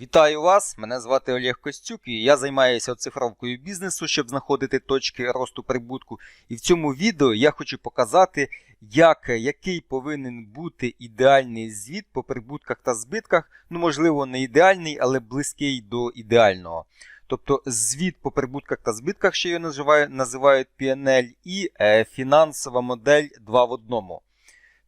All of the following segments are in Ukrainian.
Вітаю вас! Мене звати Олег Костюк і я займаюся оцифровкою бізнесу, щоб знаходити точки росту прибутку. І в цьому відео я хочу показати, як, який повинен бути ідеальний звіт по прибутках та збитках. Ну, можливо, не ідеальний, але близький до ідеального. Тобто звіт по прибутках та збитках, що його називають, PNL, і е, фінансова модель 2 в одному.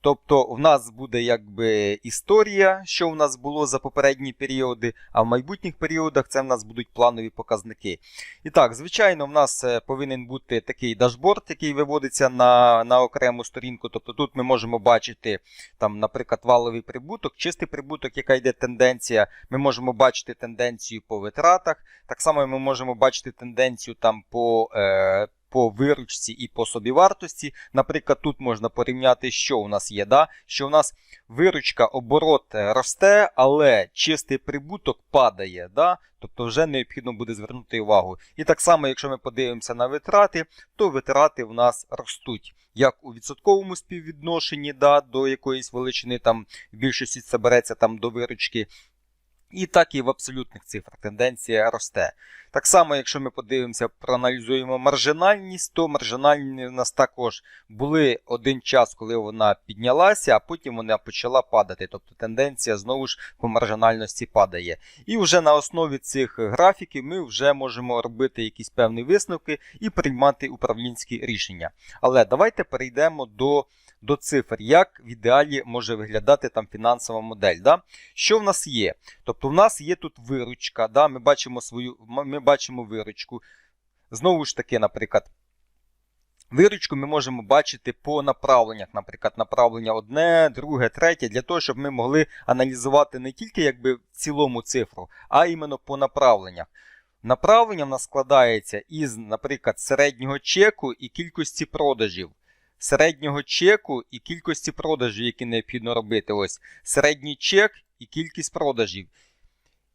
Тобто в нас буде якби історія, що в нас було за попередні періоди, а в майбутніх періодах це в нас будуть планові показники. І так, звичайно, в нас е, повинен бути такий дашборд, який виводиться на на окрему сторінку. Тобто тут ми можемо бачити, там, наприклад, валовий прибуток, чистий прибуток, яка йде тенденція. Ми можемо бачити тенденцію по витратах. Так само ми можемо бачити тенденцію там по. Е, по виручці і по собівартості. Наприклад, тут можна порівняти, що у нас є. да? Що у нас виручка, оборот е, росте, але чистий прибуток падає. Да? Тобто вже необхідно буде звернути увагу. І так само, якщо ми подивимося на витрати, то витрати в нас ростуть. Як у відсотковому співвідношенні да, до якоїсь величини, там в більшості це береться там до виручки. І так і в абсолютних цифрах тенденція росте. Так само, якщо ми подивимося, проаналізуємо маржинальність, то маржинальні в нас також були один час, коли вона піднялася, а потім вона почала падати. Тобто тенденція знову ж по маржинальності падає. І вже на основі цих графіків ми вже можемо робити якісь певні висновки і приймати управлінські рішення. Але давайте перейдемо до до цифр, як в ідеалі може виглядати там фінансова модель. Да? Що в нас є? Тобто в нас є тут виручка, да? ми бачимо свою, ми бачимо виручку. Знову ж таки, наприклад, виручку ми можемо бачити по направленнях, наприклад, направлення одне, друге, третє, для того, щоб ми могли аналізувати не тільки якби в цілому цифру, а іменно по направленнях. Направлення в нас складається із, наприклад, середнього чеку і кількості продажів середнього чеку і кількості продажів, які необхідно робити. Ось середній чек і кількість продажів.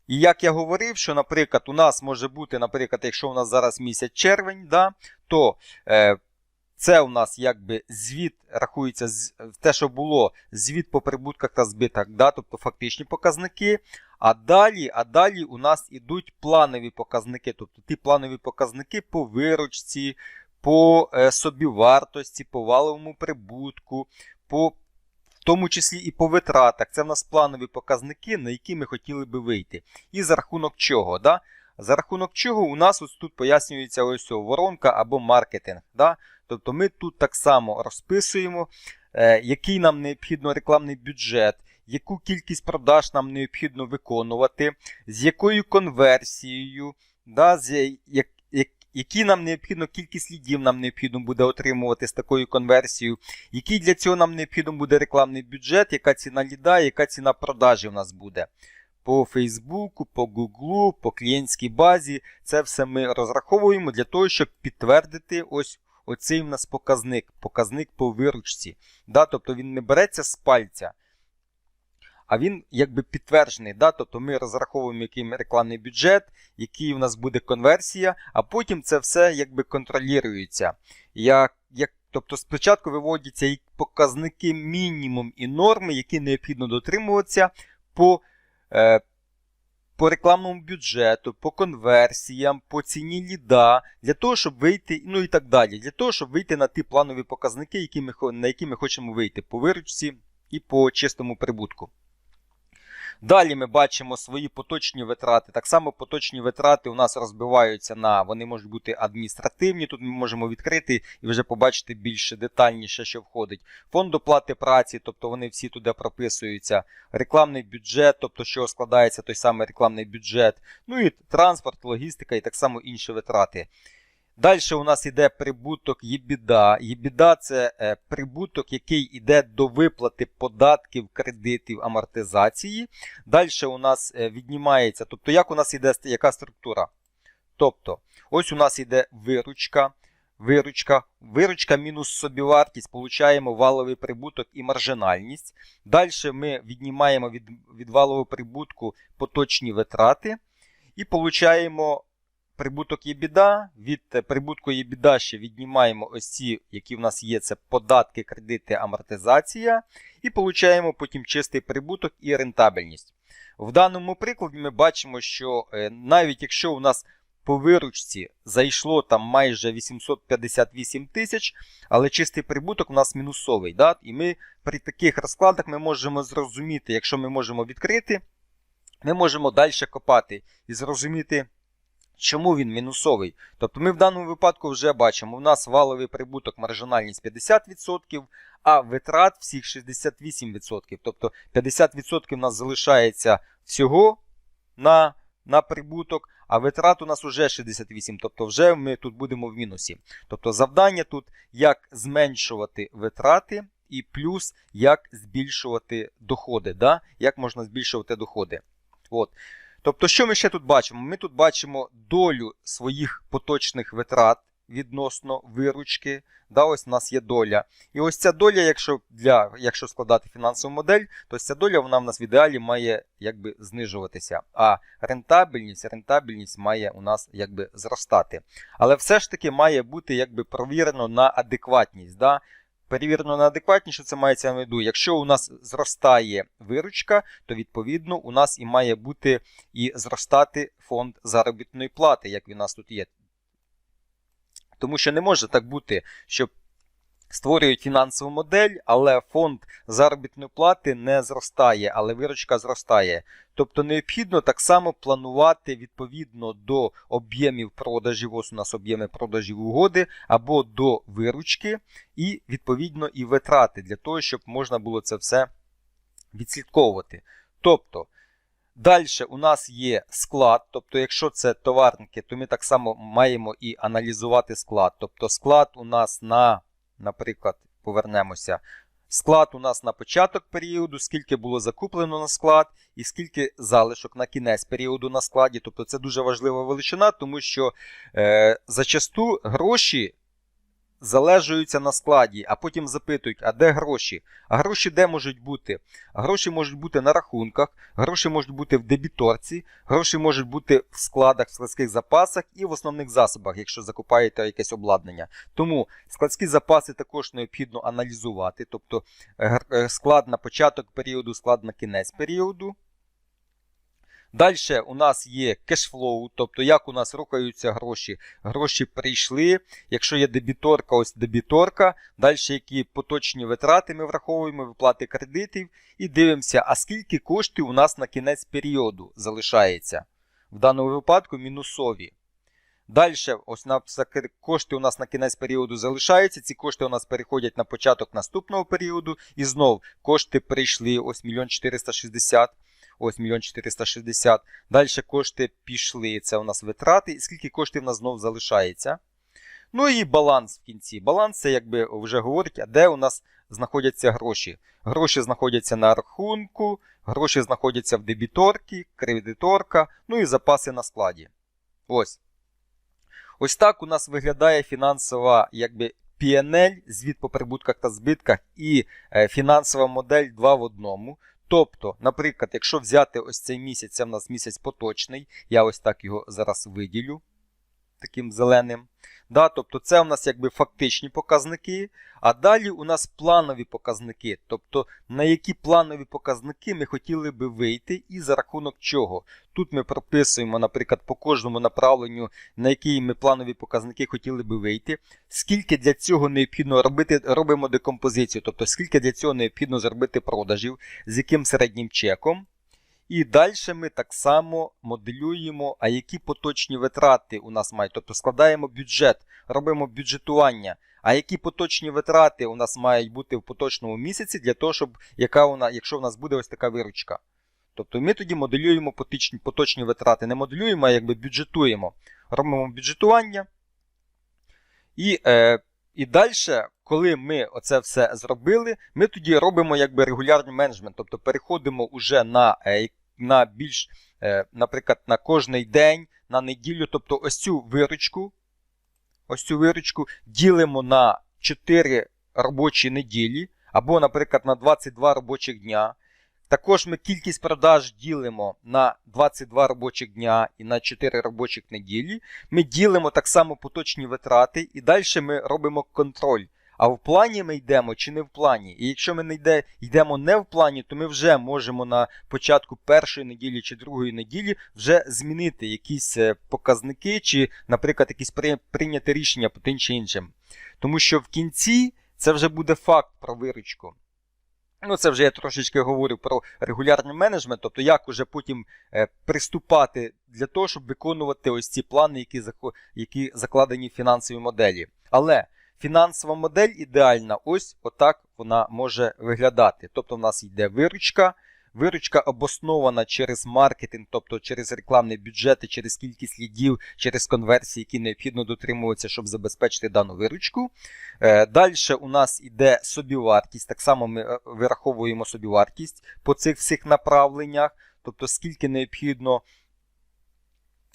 І як я говорив, що, наприклад, у нас може бути, наприклад, якщо у нас зараз місяць червень, да, то е, це у нас якби звіт рахується те, що було звіт по прибутках та збитках, да, тобто фактичні показники. А далі а далі у нас ідуть планові показники, тобто ті планові показники по виручці, по е, собівартості, по валовому прибутку, по, в тому числі і по витратах. Це в нас планові показники, на які ми хотіли би вийти. І за рахунок чого? Да? За рахунок чого у нас ось тут пояснюється ось воронка або маркетинг. Да? Тобто ми тут так само розписуємо, е, який нам необхідно рекламний бюджет. Яку кількість продаж нам необхідно виконувати, з якою конверсією, да, з які нам необхідно, кількість лідів нам необхідно буде отримувати з такою конверсією, який для цього нам необхідно буде рекламний бюджет, яка ціна ліда, яка ціна продажі у нас буде. По Фейсбуку, по Гуглу, по клієнтській базі. Це все ми розраховуємо для того, щоб підтвердити ось оцей у нас показник, показник по виручці. Да? Тобто він не береться з пальця а він якби підтверджений. Да? Тобто ми розраховуємо який рекламний бюджет, який у нас буде конверсія, а потім це все якби контролюється. Як, як, Тобто спочатку виводяться і показники мінімум і норми, які необхідно дотримуватися по е, по рекламному бюджету, по конверсіям, по ціні ліда, для того, щоб вийти, ну і так далі, для того, щоб вийти на ті планові показники, які ми, на які ми хочемо вийти по виручці і по чистому прибутку. Далі ми бачимо свої поточні витрати. Так само поточні витрати у нас розбиваються на вони можуть бути адміністративні. Тут ми можемо відкрити і вже побачити більш детальніше, що входить. Фонд оплати праці, тобто вони всі туди прописуються. Рекламний бюджет, тобто що складається той самий рекламний бюджет. Ну і транспорт, логістика і так само інші витрати. Далі у нас йде прибуток єбіда. Єбіда це е, прибуток, який йде до виплати податків, кредитів, амортизації. Далі у нас е, віднімається, тобто, як у нас йде яка структура? Тобто, ось у нас йде виручка. Виручка, виручка мінус собівартість, получаємо валовий прибуток і маржинальність. Далі ми віднімаємо від від валового прибутку поточні витрати і получаємо прибуток є біда. Від е, прибутку є біда ще віднімаємо ось ці, які в нас є, це податки, кредити, амортизація. І получаємо потім чистий прибуток і рентабельність. В даному прикладі ми бачимо, що е, навіть якщо у нас по виручці зайшло там майже 858 тисяч, але чистий прибуток у нас мінусовий. Да? І ми при таких розкладах ми можемо зрозуміти, якщо ми можемо відкрити, ми можемо далі копати і зрозуміти, чому він мінусовий. Тобто ми в даному випадку вже бачимо, у нас валовий прибуток, маржинальність 50%, а витрат всіх 68%. Тобто 50% у нас залишається всього на, на прибуток, а витрат у нас вже 68%. Тобто вже ми тут будемо в мінусі. Тобто завдання тут як зменшувати витрати. І плюс як збільшувати доходи. Да? Як можна збільшувати доходи. От. Тобто, що ми ще тут бачимо? Ми тут бачимо долю своїх поточних витрат відносно виручки. Да, Ось у нас є доля. І ось ця доля, якщо для, якщо складати фінансову модель, то ця доля вона в нас в ідеалі має якби знижуватися. А рентабельність рентабельність має у нас якби зростати. Але все ж таки має бути якби провірено на адекватність. Да? Перевірено на адекватніше, це мається на виду. Якщо у нас зростає виручка, то відповідно у нас і має бути і зростати фонд заробітної плати, як він у нас тут є. Тому що не може так бути, що створюють фінансову модель, але фонд заробітної плати не зростає, але виручка зростає. Тобто необхідно так само планувати відповідно до об'ємів продажів, ось у нас об'єми продажів угоди, або до виручки, і відповідно і витрати для того, щоб можна було це все відслідковувати. Тобто. Далі у нас є склад, тобто, якщо це товарники, то ми так само маємо і аналізувати склад. Тобто склад у нас на, наприклад, повернемося. Склад у нас на початок періоду, скільки було закуплено на склад, і скільки залишок на кінець періоду на складі. Тобто це дуже важлива величина, тому що е, зачасту гроші залежуються на складі, а потім запитують, а де гроші? А гроші де можуть бути? Гроші можуть бути на рахунках, гроші можуть бути в дебіторці, гроші можуть бути в складах, в складських запасах і в основних засобах, якщо закупаєте якесь обладнання. Тому складські запаси також необхідно аналізувати, тобто склад на початок періоду, склад на кінець періоду. Далі у нас є кешфлоу, тобто як у нас рухаються гроші. Гроші прийшли. Якщо є дебіторка, ось дебіторка. Далі які поточні витрати ми враховуємо, виплати кредитів. І дивимося, а скільки коштів у нас на кінець періоду залишається. В даному випадку мінусові. Далі, ось на кошти у нас на кінець періоду залишаються. Ці кошти у нас переходять на початок наступного періоду. І знов кошти прийшли ось 1 460 Ось 1 460 Далі кошти пішли. Це у нас витрати. І скільки коштів у нас знов залишається. Ну і баланс в кінці. Баланс це якби вже говорить, а де у нас знаходяться гроші. Гроші знаходяться на рахунку, гроші знаходяться в дебіторці, кредиторка, ну і запаси на складі. Ось. Ось так у нас виглядає фінансова якби, PNL, звіт по прибутках та збитках і е, фінансова модель 2 в одному. Тобто, наприклад, якщо взяти ось цей місяць, це в нас місяць поточний, я ось так його зараз виділю таким зеленим. Да, Тобто це у нас якби фактичні показники, а далі у нас планові показники. Тобто на які планові показники ми хотіли би вийти і за рахунок чого. Тут ми прописуємо, наприклад, по кожному направленню, на які ми планові показники хотіли би вийти, скільки для цього необхідно робити, робимо декомпозицію, тобто скільки для цього необхідно зробити продажів, з яким середнім чеком. І далі ми так само моделюємо, а які поточні витрати у нас мають. Тобто складаємо бюджет, робимо бюджетування. А які поточні витрати у нас мають бути в поточному місяці для того, щоб яка вона, якщо у нас буде ось така виручка. Тобто ми тоді моделюємо поточні, поточні витрати. Не моделюємо, а якби бюджетуємо. Робимо бюджетування. І е, і далі, коли ми оце все зробили, ми тоді робимо якби регулярний менеджмент, тобто переходимо вже на е, на більш, е, наприклад, на кожний день, на неділю. Тобто ось цю виручку, ось цю виручку ділимо на 4 робочі неділі, або, наприклад, на 22 робочих дня. Також ми кількість продаж ділимо на 22 робочих дня і на 4 робочих неділі. Ми ділимо так само поточні витрати, і далі ми робимо контроль. А в плані ми йдемо чи не в плані? І якщо ми не йде, йдемо не в плані, то ми вже можемо на початку першої неділі чи другої неділі вже змінити якісь е, показники, чи, наприклад, якісь при- прийняти рішення по тим чи іншим. Тому що в кінці це вже буде факт про виручку. Ну, це вже я трошечки говорю про регулярний менеджмент, тобто як уже потім е, приступати для того, щоб виконувати ось ці плани, які, які закладені в фінансовій моделі. Але фінансова модель ідеальна, ось отак вона може виглядати. Тобто в нас йде виручка. Виручка обоснована через маркетинг, тобто через рекламні бюджети, через кількість лідів, через конверсії, які необхідно дотримуватися, щоб забезпечити дану виручку. Е, Далі у нас іде собівартість. Так само ми е, вираховуємо собівартість по цих всіх направленнях, тобто скільки необхідно,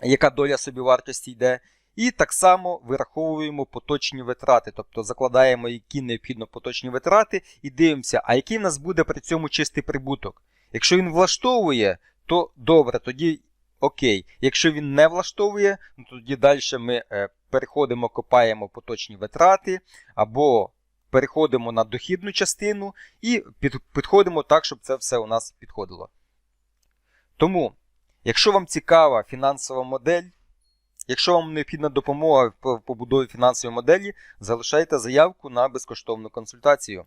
яка доля собівартості йде. І так само вираховуємо поточні витрати, тобто закладаємо, які необхідно поточні витрати, і дивимося, а який в нас буде при цьому чистий прибуток. Якщо він влаштовує, то добре, тоді окей. Якщо він не влаштовує, ну, тоді далі ми е, переходимо, копаємо поточні витрати, або переходимо на дохідну частину і під, підходимо так, щоб це все у нас підходило. Тому, якщо вам цікава фінансова модель, якщо вам необхідна допомога в побудові фінансової моделі, залишайте заявку на безкоштовну консультацію.